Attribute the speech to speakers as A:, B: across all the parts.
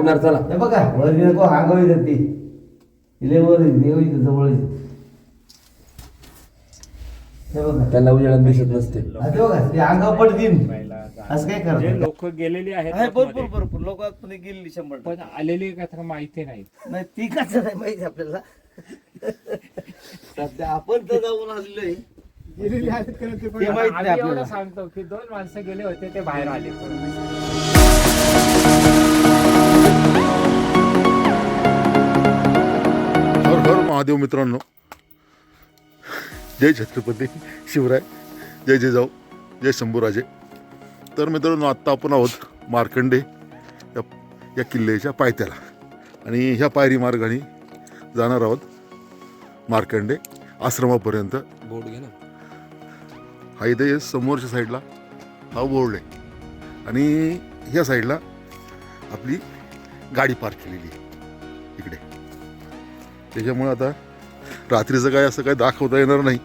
A: होणार चला.
B: हे बघा वर नको हांगवी जाते. इले वर देव जवळ हे बघा.
A: त्यांना उजेडात दिसत नसते.
B: हा, ते बघा ते अंगावर पडतील. असं काय
C: जे
B: करतात
C: लोक गेलेली आहेत
B: आहे भरपूर भरपूर. लोक आतमध्ये गेली शंभर टक्के.
C: पण आलेली कथा माहिती नाही
B: नाही ती कसं नाही माहिती आपल्याला. सध्या आपण तर जाऊन आलेलो
C: ते
B: ते माहीत नाही
C: एवढं
B: आपल्याला.
C: सांगतो की दोन माणसं गेले होते ते बाहेर आले.
D: महादेव मित्रांनो. जय छत्रपती शिवराय. जय जय जाऊ. जय शंभूराजे. तर मित्रांनो आत्ता आपण आहोत मार्कंडे या या किल्ल्याच्या पायथ्याला. आणि ह्या पायरी मार्गाने जाणार आहोत मार्कंडे आश्रमापर्यंत.
A: बोर्ड घे ना.
D: हा इथे समोरच्या साईडला हा बोर्ड आहे. आणि ह्या साईडला आपली गाडी पार्क केलेली आहे. इकडे. त्याच्यामुळे आता रात्रीचं काय असं काय दाखवता येणार नाही.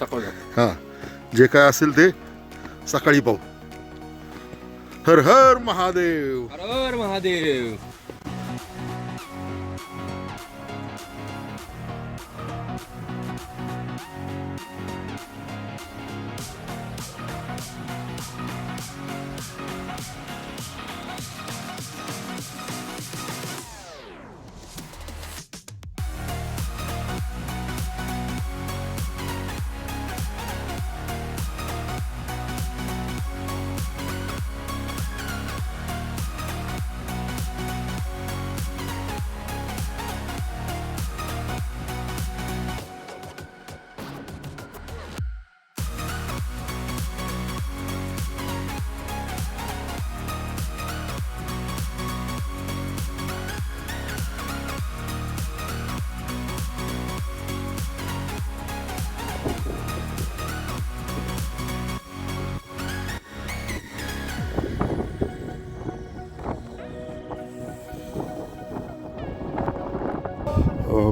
A: सकाळ.
D: हां. जे काय असेल ते सकाळी पाहू. हर हर महादेव.
A: हर महादेव.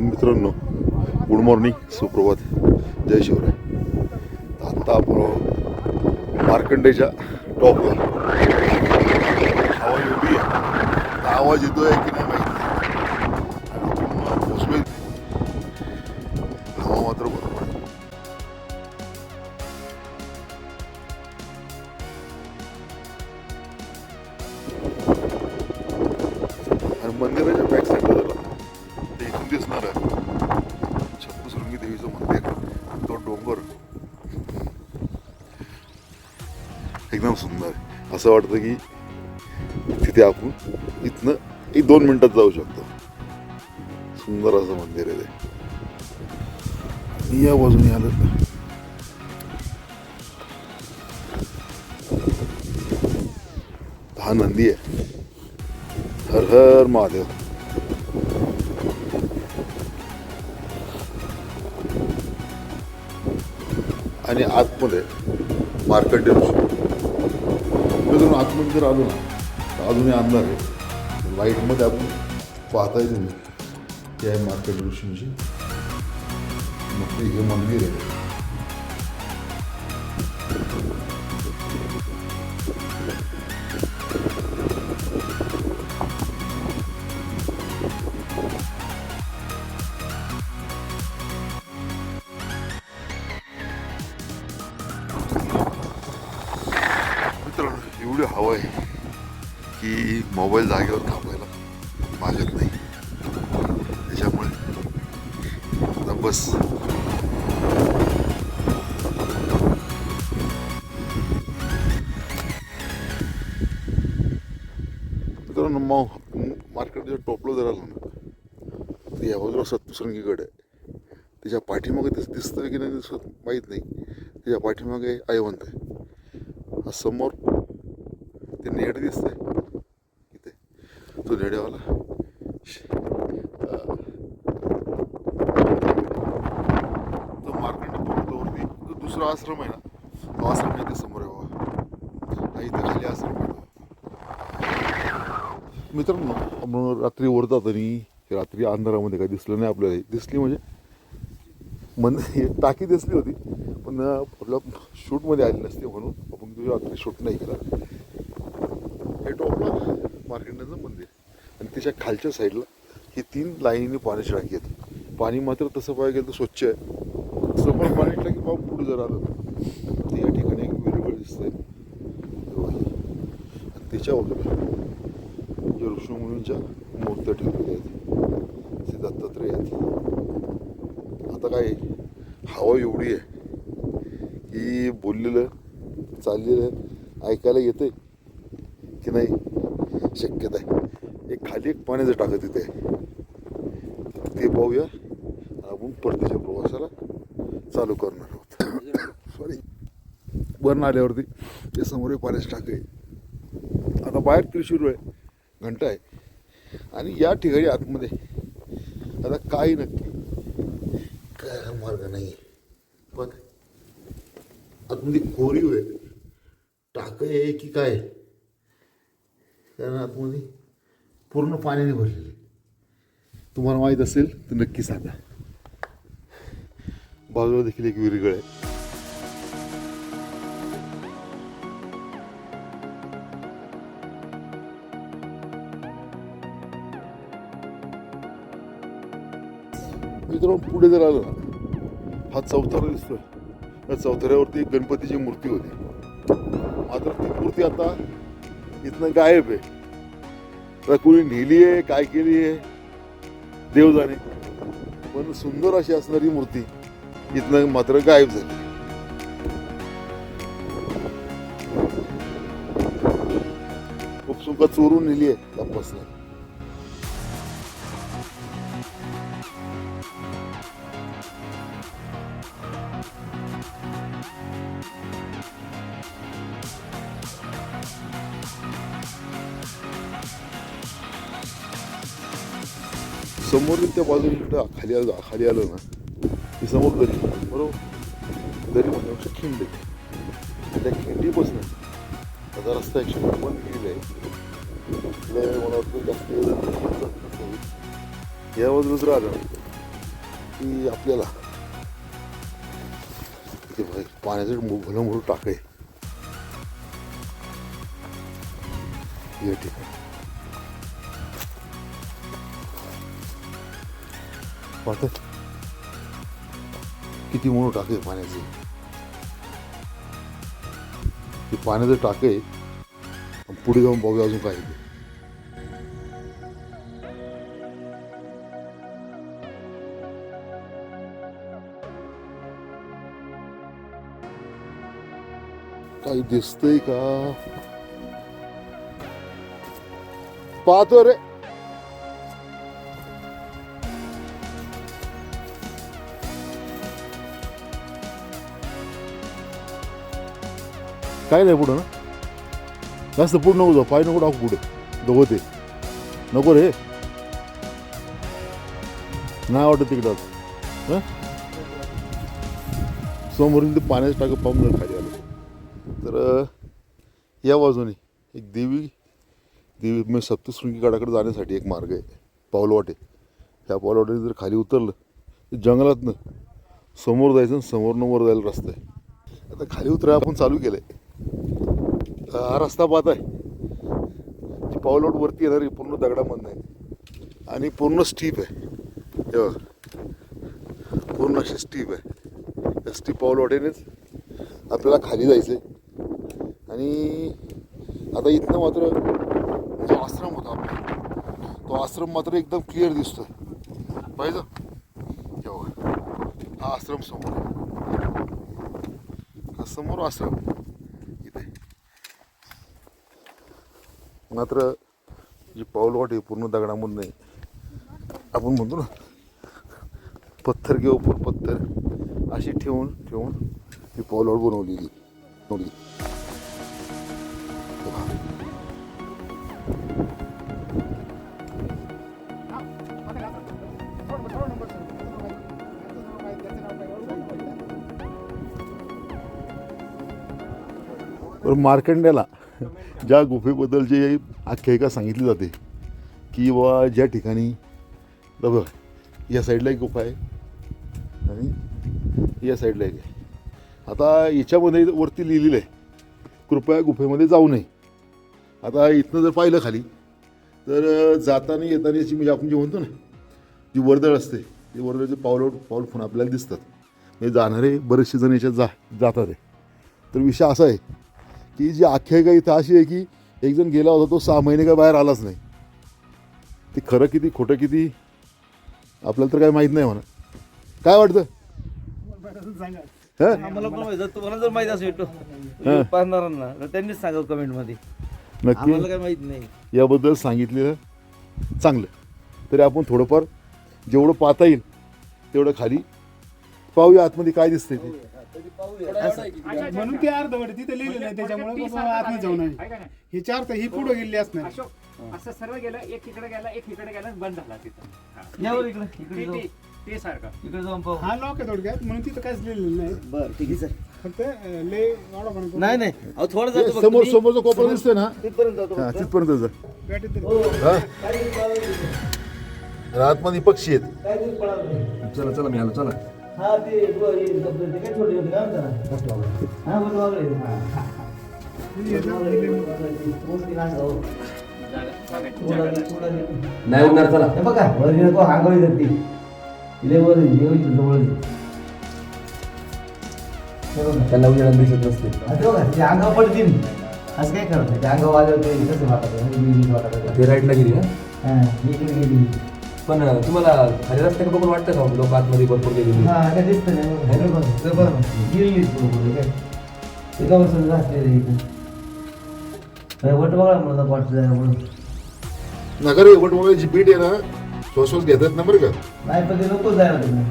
D: मित्रांनो गुड मॉर्निंग सुप्रभात. जय शिवराय. आत्ता आपण मार्कंडेच्या टॉपला. आवाज येतो आहे आवाज येतोय की ते इथून दिसणार आहे. छप्पसृंगी देवीचं मंदिर तो डोंगर. एकदम सुंदर. असं वाटतं की तिथे आपण इथनं एक दोन मिनटात जाऊ शकतो. सुंदर असं मंदिर आहे ते. या बाजूने आलं हा नंदी आहे. हर हर महादेव. आणि आतमध्ये मार्केट ऋषी मित्रांनो आतमध्ये जर आलो ना तर अजूनही अंधार आहे. लाईटमध्ये आपण पाहता येईल ते आहे मार्केट ऋषींची मग ते हे मंदिर आहे. मित्रांनो मग मार्केट जर टोपलं जर आलं ना तर या बाजूला सप्तसंगीकडे आहे त्याच्या पाठीमागे दिस दिसतं की नाही दिसत माहीत नाही. त्याच्या पाठीमागे आयवंत आहे. हा समोर ते नेट दिसतंय. इथे. तो नेड्यावाला. तो मार्केट पर्वतावरती जो दुसरा आश्रम आहे ना. तो आश्रम आहे ते समोर आहे बाबा. हा इथे खाली आश्रम आहे मित्रांनो आपण रात्री वरतात आणि रात्री अंधारामध्ये काही दिसलं नाही आपल्याला. दिसली म्हणजे मन टाकी दिसली होती पण आपल्या शूटमध्ये आली नसते म्हणून आपण तुझ्या रात्री शूट नाही केला. हे टॉपला मार्केटचं मंदिर. आणि त्याच्या खालच्या साईडला ही तीन लाईनीने पाण्याची टाकी आहेत. पाणी मात्र तसं पाहायला गेलं तर स्वच्छ आहे. समोर पाणी टाकी पाहून पुढे जर आलं तर. या ठिकाणी एक विरगळ दिसतंय. आणि त्याच्या वगैरे या ऋषीमुनींच्या मूर्त्या ठेवलेल्या आहेत श्री दत्तात्रय आहेत. आता काय हवा एवढी आहे की बोललेलं चाललेलं ऐकायला येते की नाही? शक्यता आहे. एक खाली एक पाण्याचं टाकत तिथे ते पाहूया. आणि आपण परतीच्या प्रवासाला चालू करणार आहोत. सॉरी वरून आल्यावरती ते समोर एक पाण्याचं टाक आहे आता बाहेर त्रिशूर आहे घंटा आहे. आणि या ठिकाणी आतमध्ये आता काही नक्की काय मार्ग नाही पण आतमध्ये कोरीव आहे टाक आहे की काय? कारण आतमध्ये पूर्ण पाण्याने भरलेले तुम्हाला माहीत असेल तर नक्की सांगा. बाजूला देखील एक विरगळ आहे. मित्रांनो पुढे जर आलं ना हा चौथारा दिसतोय. या चौथऱ्यावरती एक गणपतीची मूर्ती होती. मात्र ती मूर्ती आता इथनं गायब आहे. आता कोणी नेली आहे काय केली आहे देव जाणे. पण सुंदर अशी असणारी मूर्ती इथनं मात्र गायब झाली. खूप सुका चोरून नेली आहे तपासणार समोर त्या बाजूने कुठं खाली आलं खाली आलं ना की समोर दरी बरोबर दरी म्हणण्यापेक्षा खिंड. आहे त्या खिंडीपासून आता रस्ता एकशे बंद केलेला आहे इकडे मला वाटतं जास्त या बाजूला जर आलं की आपल्याला ते पाण्याचं भलं मोठं टाक आहे या ठिकाणी. पाहतात किती मोठं टाके पाण्याचे? ते पाण्याचं टाके पुढे जाऊन बघूया अजून काय ते. काही दिसतंय का? पाहतो रे. काय नाही पुढं ना? जास्त पुढं नको जाऊ पाय नको टाकू पुढे. ते. नको रे. नाही वाटत तिकडं हां? समोरून ते पाण्याचं टाकं पाहून खाली आलं. तर या बाजूने एक देवी देवी म्हणजे सप्तशृंगी गडाकडे जाण्यासाठी एक मार्ग आहे. पावलवाटे. ह्या पाऊलवाटेने जर खाली उतरलं तर जंगलातनं समोर जायचं आणि समोरनं वर जायला रस्ता आहे. आता खाली उतरायला आपण चालू केलं आहे हा रस्ता पाहत आहे. ती पावलोट वरती येणारी पूर्ण दगडामधनं आहे. आणि पूर्ण स्टीप आहे. पूर्ण अशी स्टीप आहे. त्या स्टीप पावलोटेनेच आपल्याला खाली जायचं आहे आणि आता इथनं मात्र जो आश्रम होता आपला तो आश्रम मात्र एकदम क्लिअर दिसतोय. पाहिजे हा आश्रम समोर हा समोर आश्रम इथे मात्र जी पाऊलवाट आहे पूर्ण दगडामधून नाही. आपण म्हणतो ना पत्थर घेऊ पर पत्थर. अशी ठेवून ठेवून ही पाऊलवाट बनवलेली बनवली बघा. मार्कंड्याला ज्या गुफेबद्दल जे आख्यायिका सांगितली जाते की बा ज्या ठिकाणी बघ या साईडला एक गुफा आहे आणि या साईडला एक आहे. आता याच्यामध्ये वरती लिहिलेलं आहे कृपया गुफेमध्ये जाऊ नये. आता इथनं जर पाहिलं खाली तर जाताना येताना याची म्हणजे आपण जे म्हणतो ना जी वर्दळ असते ती वर्दळचे पाऊल पाऊल फोन आपल्याला दिसतात. हे जाणारे बरेचसे जण याच्यात जा जातात आहे. तर विषय असा आहे की जी आख्यायिका इथं अशी आहे की एक जण गेला होता तो सहा महिने काय बाहेर आलाच नाही. ते खरं किती खोटं किती आपल्याला तर काय माहीत नाही म्हणा. काय वाटतं? हं?
B: आम्हाला पण माहिती? तुम्हाला जर माहिती असेल तो पाहणाऱ्यांना तर त्यांनीच सांगा कमेंटमध्ये
D: नक्की.
B: आम्हाला काय माहीत नाही.
D: याबद्दल सांगितलेलं चांगलं. तरी आपण थोडंफार जेवढं पाहता येईल तेवढं खाली पाहूया आतमध्ये काय दिसतंय ते.
E: म्हणून ते अर्धवट तिथे लिहिलेलं आहे त्याच्यामुळे बाबा आतमध्ये जाऊन आहे.
C: आहे का नाही?
E: हे चार तर ही पुढे गेली असणार.
C: अशोक असं सर्व गेलं एक इकडे गेला एक इकडे गेला आणि बंद झाला तिथं. हा.
B: यावर इकडे इकडे
C: ते-
B: जाऊ.
C: ते- ते सारखं.
B: इकडे जाऊन पाहू.
E: हा लॉक आहे थोडक्यात म्हणून तिथं काहीच लिहिलेलं नाही.
B: बरं ठीक आहे सर
E: फक्त अं, ले वाढा पण
B: नाही नाही. अहो थोडं
D: हे
B: जातो
D: समोर समोरचा कोपरा दिसतोय ना?
B: तिथपर्यंत जातो
D: हा
B: फक्त.
D: तिथपर्यंत जा.
E: बॅटरी तरी.
B: हो.
D: हा.
B: काही पळावं
D: आणि आतमध्ये पक्षी आहेत.
B: दिवस.
A: चला चला मी आलो चला.
B: हा ते ते काय छोटे होते काय म्हणतात? हा बरं वागळे
A: नाही उडणार चला.
B: हे बघा वर नको हांगवी जाते इले वर देवीच्या जवळ
A: त्यांना उजेडात दिसत नसते.
B: आता बघा ते अंगावर पडतील. असं काय करत नाही ते अंगावर आल्यावर ते कसं वाटत
A: ते राईटला गेली ना
B: हा मी इकडे गेली.
A: पण तुम्हाला खाली रस्त्याकडे बघून वाटतं का? लोक आतमध्ये भरपूर गेलेली
B: हा काय दिसतं नाही बघा. हे बघा, हे बघा. गेलीच बरोबर काय? ते गाव सगळं घातलेलं आहे इकडे वट बघा मला वाटतं जरा म्हणून
D: नगर वटवळ्याची बीट आहे ना श्वासोस घेतात ना बरं का?
B: नाही पण ते नको जायला तुम्ही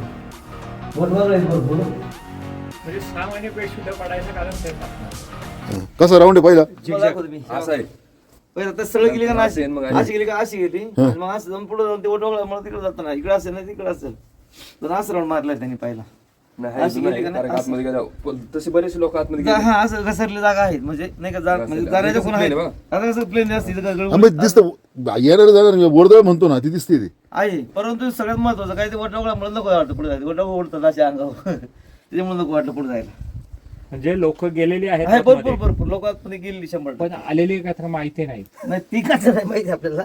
B: वट भरपूर.
C: म्हणजे सहा महिने पेट शुद्ध पडायचं कारण ते.
D: कसा राऊंड आहे पहिला?
B: मला दाखवतो मी.
A: असं आहे.
B: पहिलं तर सरळ गेली का ना अशी
A: असं आहे मग
B: अशी. गेली का? अशी गेली. आणि मग असं जाऊन पुढे जाऊन ते वटवळा मला तिकडे जातं ना इकडे असेल ना तिकडे असेल. तर असं राऊंड मारलाय त्यांनी पहिला.
A: नाही
B: अशी
A: जुनं
B: गेली का
A: आहे.
B: नाही?
A: कारण आतमध्ये गेल्यावर. पण तसे बरेचसे लोक आतमध्ये गेले.
B: हा असं घसरली जागा आहेत. म्हणजे नाही का जा- म्हणजे जाण्याच्या
A: कसं
B: कोण आहे? आता कसं प्लेन असते इथं
D: मग दिसतं येणार जाणार वर्दळ म्हणतो ना ती दिसते ती.
B: आहे परंतु सगळ्यात महत्वाचं काय ते वटवळा मला नको वाटतं पुढे जायचं वटवळा उडतात अशा अंगावर. त्याच्यामुळे नको वाटलं पुढे जायला.
C: म्हणजे लोक गेलेली आहेत
B: आहे भरपूर
C: आतमध्ये.
B: भरपूर लोक आतमध्ये गेली शंभर
C: पण आलेली कथा माहिती नाही
B: ती कसं नाही माहिती आपल्याला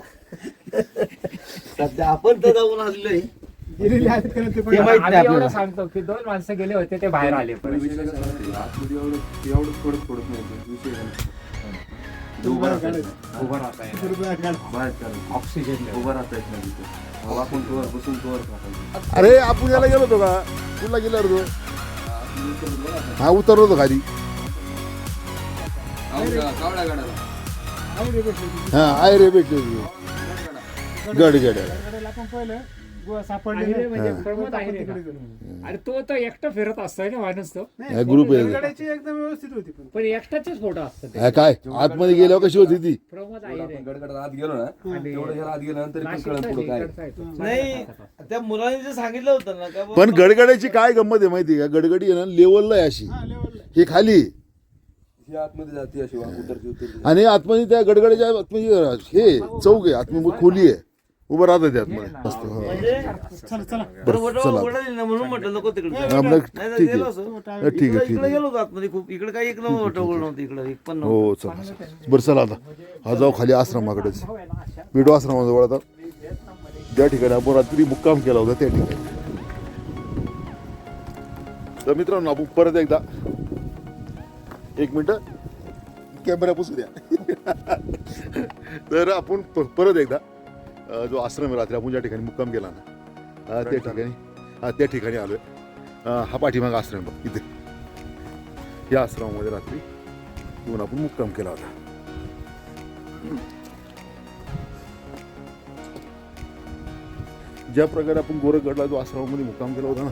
B: सध्या आपण तर जाऊन आलेलो आहे
E: गेलेली आहेत का नाही ते पण
B: ते माहीत नाही
C: आम्ही एवढं
B: आपल्याला
C: सांगतो की दोन माणसं गेले होते ते बाहेर आले परत.
A: आतमध्ये एवढं एवढं थोडं थोडं नाही विषय नाही. उभं राहता येत नाही.
C: उभं राहता येणार.
E: रुपये काढ.
A: बाहेर चालेल.
C: Oxygen level.
A: उभं राहता येत नाही तिथं. कवर बसून राहतो
D: अरे आपण याला गेलो होतो का कुठला गेला रे तो हा उतरलो होतो खाली. हा आहे रे भेटले गड गड
E: गडाला पण पहिलं. गोवा
C: आहे
E: सापडले
C: म्हणजे. प्रमोद आहे? आणि तो तर एकटा फिरत असतोय ना माणूस तो.
D: हा, ग्रुप आहे.
E: एकदम व्यवस्थित होती पण.
C: पण एकटाचेच फोटो असतात ते.
D: काय? आतमध्ये गेल्यावर कशी होती ती?
C: प्रमोद आहे रे.
A: गडगडात आत गेलो ना तेवढं ह्याला आत गेल्यानंतर इकडून
C: नाशिकचा
A: कळलं पुढं काय. आहे.
C: इकडचा आहे तो.
B: नाही त्या मुलांनी जे सांगितलं होतं ना का
D: पण गडगड्याची काय गंमत आहे माहिती आहे का? गडगडी आहे ना लेवलला आहे अशी.
E: हा
D: ही खाली.
A: ही आतमध्ये जाते अशी वा- उतरती उतरती.
D: आणि आतमध्ये त्या गडगड्याच्या आतमध्ये हे चौक आहे आतमध्ये खोली आहे. उभं राहतं ते आतमध्ये मस्त हा.
B: म्हणजे
E: चला चला.
D: बरं, चला.
B: ना म्हणून म्हटलं नको तिकडे. नाही तर
D: ठीक
B: गेलो
D: आहे.
B: असं.
D: हा, ठीक आहे
B: इकडे
D: ठीक
B: इकडे
D: आहे.
B: गेलो होतो आतमध्ये खूप. इकडे काही एक नव्हतं वटवळ नव्हतं इकडे एक पण नव्हतं.
D: हो चला चला. बरं चला आता. हा जाऊ खाली आश्रमाकडेच. भेटू आश्रमाजवळ आता. ज्या ठिकाणी आपण रात्री मुक्काम केला होता त्या ठिकाणी. तर मित्रांनो आपण परत एकदा एक मिनिट. कॅमेरा पुसू द्या. तर आपण प- परत एकदा अ, जो आश्रम आहे रात्री आपण ज्या ठिकाणी मुक्काम केला ना अ, त्या ठिकाणी हा त्या ठिकाणी आलोय. अ, हा पाठीमाग आश्रम बघ इथे. या आश्रमामध्ये रात्री येऊन आपण मुक्काम केला होता. ज्या प्रकारे आपण गोरखगडला जो आश्रमामध्ये मुक्काम केला होता ना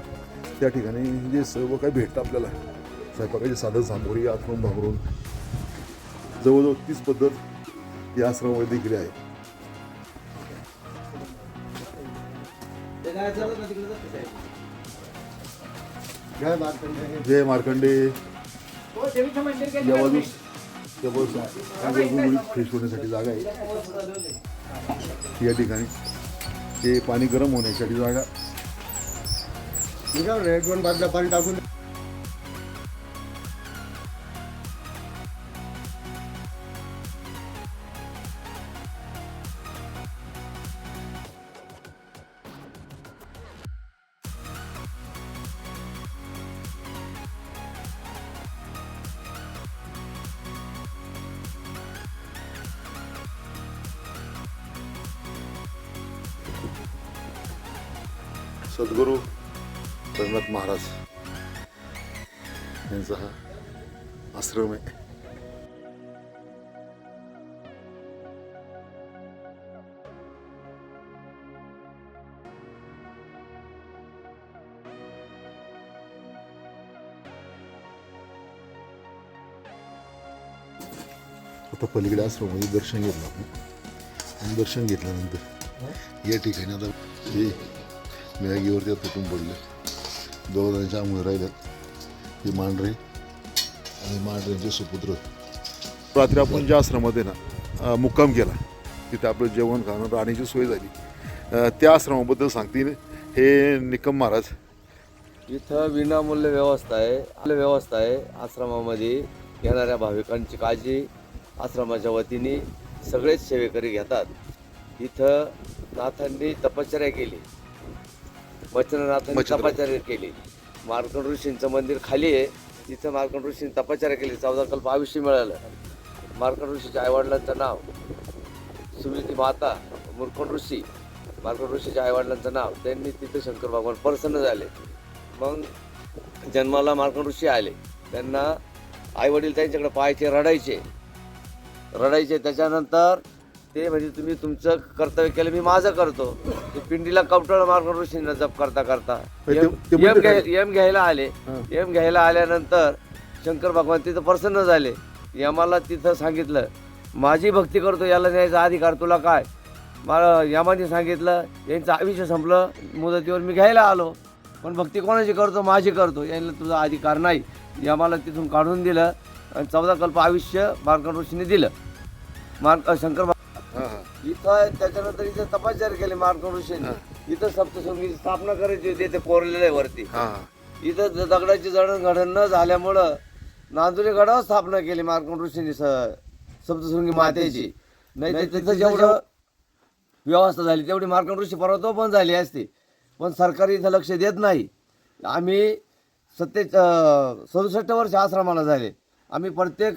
D: त्या ठिकाणी जे सर्व काही भेटतं आपल्याला स्वयंपाकाचे साधन सामग्री आश्रम भांगरून जवळजवळ तीच पद्धत या आश्रमामध्ये देखील आहे जय मार्कंडे या
C: गेलं
D: बाजूस या बाजूस फ्रेश होण्यासाठी जागा आहे. या ठिकाणी. हे पाणी गरम होण्यासाठी जागा.
E: दोन बाजूला पाणी टाकून
D: आता पलीकडे आश्रमामध्ये दर्शन घेतलं आपण. आणि दर्शन घेतल्यानंतर या ठिकाणी आता हे मॅगीवरती तुटून पडले? दोघं जणांच्या आंघोळ राहिल्यात. हे मांढरे आणि मांढऱ्यांचे सुपुत्र. रात्री आपण ज्या आश्रमात आहे ना मुक्काम केला तिथे आपलं जेवण खाणं राहण्याची सोय झाली. त्या आश्रमाबद्दल सांगतील हे निकम महाराज.
B: इथं विनामूल्य व्यवस्था आहे आपलं व्यवस्था आहे आश्रमामध्ये येणाऱ्या भाविकांची काळजी आश्रमाच्या वतीने सगळेच सेवेकरी घेतात. इथं नाथांनी तपश्चर्या केली. वचननाथांनी
D: वचननाथ.
B: तपश्चर्या केली. मार्कंड ऋषींचं मंदिर खाली आहे. तिथं मार्कंड ऋषींनी तपश्चर्या केली. चौदा कल्प आयुष्य मिळालं. मार्कंड ऋषीच्या आईवडिलांचं नाव सुमिती माता मुरकंड ऋषी मार्कंड ऋषीच्या आईवडिलांचं नाव त्यांनी तिथे शंकर भगवान प्रसन्न झाले. मग जन्माला मार्कंड ऋषी आले. त्यांना आईवडील त्यांच्याकडे पाहायचे रडायचे. रडायचे त्याच्यानंतर ते म्हणजे तुम्ही तुमचं कर्तव्य केलं मी माझं करतो. ते पिंडीला कवटळ मार्कंड ऋषींना जप करता करता.
D: ते- म्हणते
B: घ्याय- यम घ्यायला आले.
D: हां.
B: यम घ्यायला आल्यानंतर शंकर भगवान तिथं प्रसन्न झाले. यमाला तिथं सांगितलं माझी भक्ती करतो याला न्यायचा अधिकार तुला काय? मला यमाने सांगितलं यांचं आयुष्य संपलं मुदतीवर मी घ्यायला आलो. पण भक्ती कोणाची करतो? माझी करतो. यांना तुझा अधिकार नाही. यमाला तिथून काढून दिलं. आणि चौदा कल्प आयुष्य मार्कंड ऋषीने दिलं. मार्क शंकर इथं त्याच्यानंतर इथं तपश्चर्या केली मार्कंड ऋषीने. इथं सप्तशृंगीची स्थापना करायची होती ते कोरलेलं आहे वरती. इथं दगडाची जडणघडण न झाल्यामुळं नांदुरी गडावर स्थापना केली मार्कंड ऋषींनी सप्तशृंगी मातेची. नाही तिथं जेवढं व्यवस्था झाली तेवढी मार्कंड ऋषी पर्वतो पण झाली असती. पण सरकार इथं लक्ष देत नाही. आम्ही सत्ते सदुसष्ट वर्ष आश्रमाला झाले. आम्ही प्रत्येक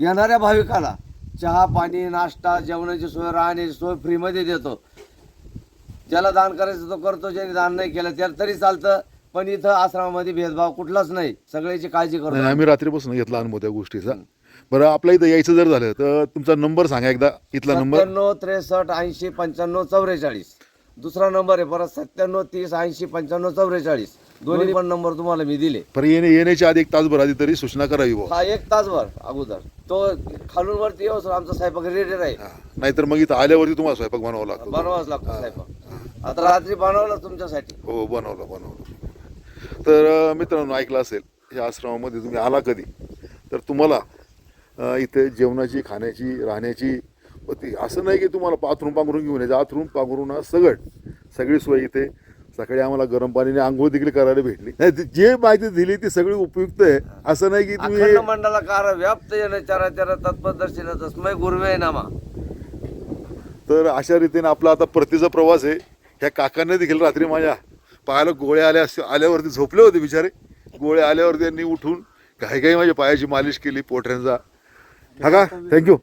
B: येणाऱ्या भाविकाला चहा पाणी नाश्ता जेवणाची सोय राहण्याची सोय फ्रीमध्ये देतो. ज्याला दान करायचं तो करतो ज्याने दान नाही केलं त्याला तरी चालतं पण इथं आश्रमामध्ये भेदभाव कुठलाच नाही. सगळ्याची काळजी
D: नाही
B: करतो
D: आम्ही रात्रीपासून घेतला अनुभव त्या गोष्टीचा. बरं आपल्या इथं यायचं जर झालं तर तुमचा नंबर सांगा एकदा इथला नंबर.
B: सत्त्याण्णव त्रेसष्ट ऐंशी पंच्याण्णव चौवेचाळीस दुसरा नंबर आहे परत सत्त्याण्णव तीस ऐंशी पंच्याण्णव चौवेचाळीस दोन्ही पण नंबर तुम्हाला मी दिले.
D: पर येणे येण्याच्या आधी एक तासभर आधी तरी सूचना करावी बुवा.
B: हा एक तासभर अगोदर. तो खालून वरती येऊ सर आमचा स्वयंपाक रेडी राहील.
D: हा. नाहीतर मग इथं आल्यावरती तुम्हाला स्वयंपाक बनवावा लागतो.
B: बनवावाच लागतो स्वयंपाक. आता रात्री बनवला तुमच्यासाठी.
D: हो बनवलं बनवलं. तर अं, मित्रांनो ऐकलं असेल या आश्रमामध्ये तुम्ही आला कधी? तर तुम्हाला अं, इथे जेवणाची खाण्याची राहण्याची व ती असं नाही की तुम्हाला पाथरून पांघरून घेऊन यायचं. आथरून पांघरून सगळं सगळी सोय इथे सकाळी आम्हाला गरम पाणीने आंघोळ देखील करायला भेटली. नाही ती जे माहिती दिली ती सगळी उपयुक्त आहे. असं नाही की तुम्ही
B: अखंड मंडलाकार व्याप्त येण चराचर तत्पदर्शन तस्मय गुरुवे नामा.
D: तर अशा रीतीने आपला आता परतीचा प्रवास आहे. ह्या काकांनी देखील रात्री माझ्या पायाला गोळे आल्या आल्यावरती झोपले होते बिचारे. गोळे आल्यावरती त्यांनी उठून काही काही माझ्या पायाची मालिश केली पोटऱ्यांचा. हा का? थँक्यू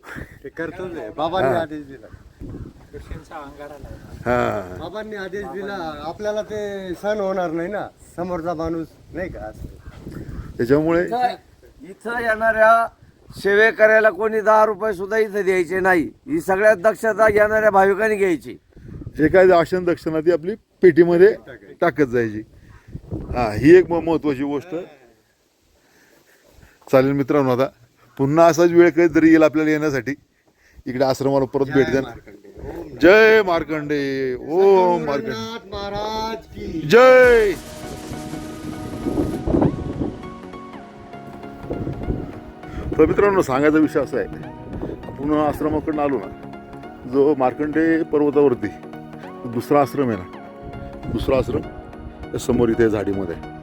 E: ते करतोच आहे. बाबांनी आदेश दिला.
D: हां.
E: बाबांनी आदेश दिला आपल्याला ते सण होणार नाही ना समोरचा माणूस नाही का? असं
D: त्याच्यामुळे
B: इथं येणाऱ्या सेवे करायला कोणी दहा रुपये सुद्धा इथं द्यायचे नाही. ही सगळ्यात दक्षता येणाऱ्या भाविकांनी घ्यायची.
D: जे काय आशन दक्षिणा ती आपली पेटीमध्ये टाकत जायची. हा ही एक म- महत्वाची गोष्ट. चालेल मित्रांनो आता पुन्हा असाच वेळ कधीतरी येईल आपल्याला येण्यासाठी. इकडे आश्रमाला परत भेट द्या जय मार्कंडे ओम मार्कंडे.
E: महाराज की
D: जय. तर मित्रांनो सांगायचा विषय असा आहे आपण आश्रमाकडनं आलो ना जो मार्कंडे पर्वतावरती दुसरा आश्रम आहे ना दुसरा आश्रम समोर इथे झाडीमध्ये आहे.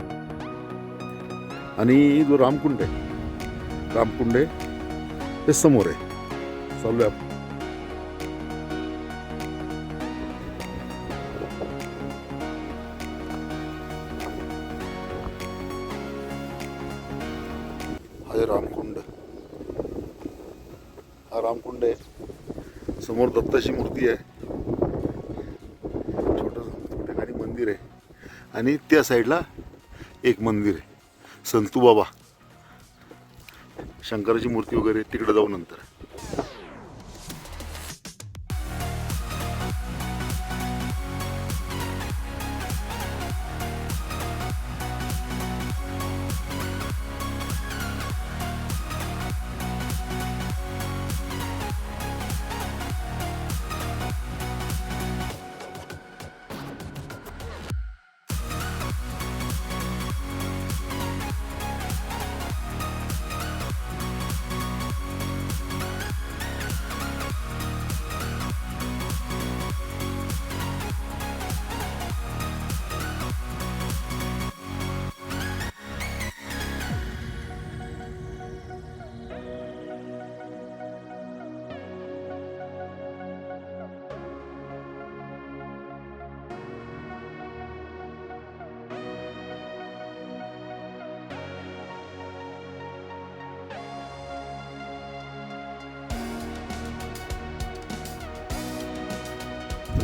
D: आणि जो रामकुंड आहे रामकुंड आहे ते समोर आहे. चालूया आपण. त्या साईडला एक मंदिर आहे. संतू बाबा शंकराची मूर्ती वगैरे तिकडे जाऊ नंतर.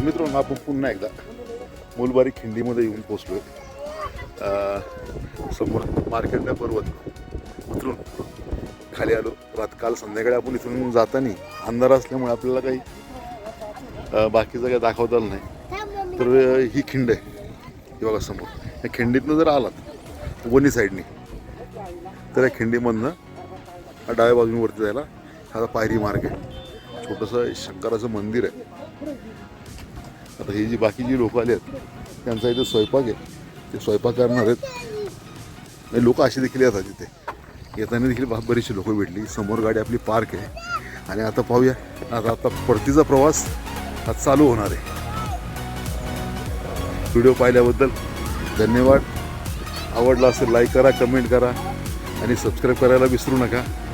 D: मित्रांनो आपण पुन्हा एकदा मुलबारी खिंडीमध्ये येऊन पोचलोय समोर मार्केटला पर्वत. उतरून खाली आलो. रात काल संध्याकाळी आपण इथून जाताना अंधार असल्यामुळे आपल्याला काही बाकीचं काही दाखवता आलं नाही. तर ही खिंड आहे. ही बघा समोर. या खिंडीतनं जर आलात वनी साईडनी तर या खिंडीमधनं हा डाव्या बाजूने वरती जायला हा पायरी मार्ग आहे. छोटंसं शंकराचं मंदिर आहे. आता ही जी बाकी जी लोक आले आहेत त्यांचा इथे स्वयंपाक आहे. ते स्वयंपाक करणार आहेत. लोक अशी देखील येतात तिथे येताना देखील बा- बरीचशी लोक भेटली. समोर गाडी आपली पार्क आहे. आणि आता पाहूया. आता आता परतीचा प्रवास हा चालू होणार आहे. व्हिडिओ पाहिल्याबद्दल धन्यवाद. आवडला असेल लाईक करा कमेंट करा. आणि सबस्क्राईब करायला विसरू नका.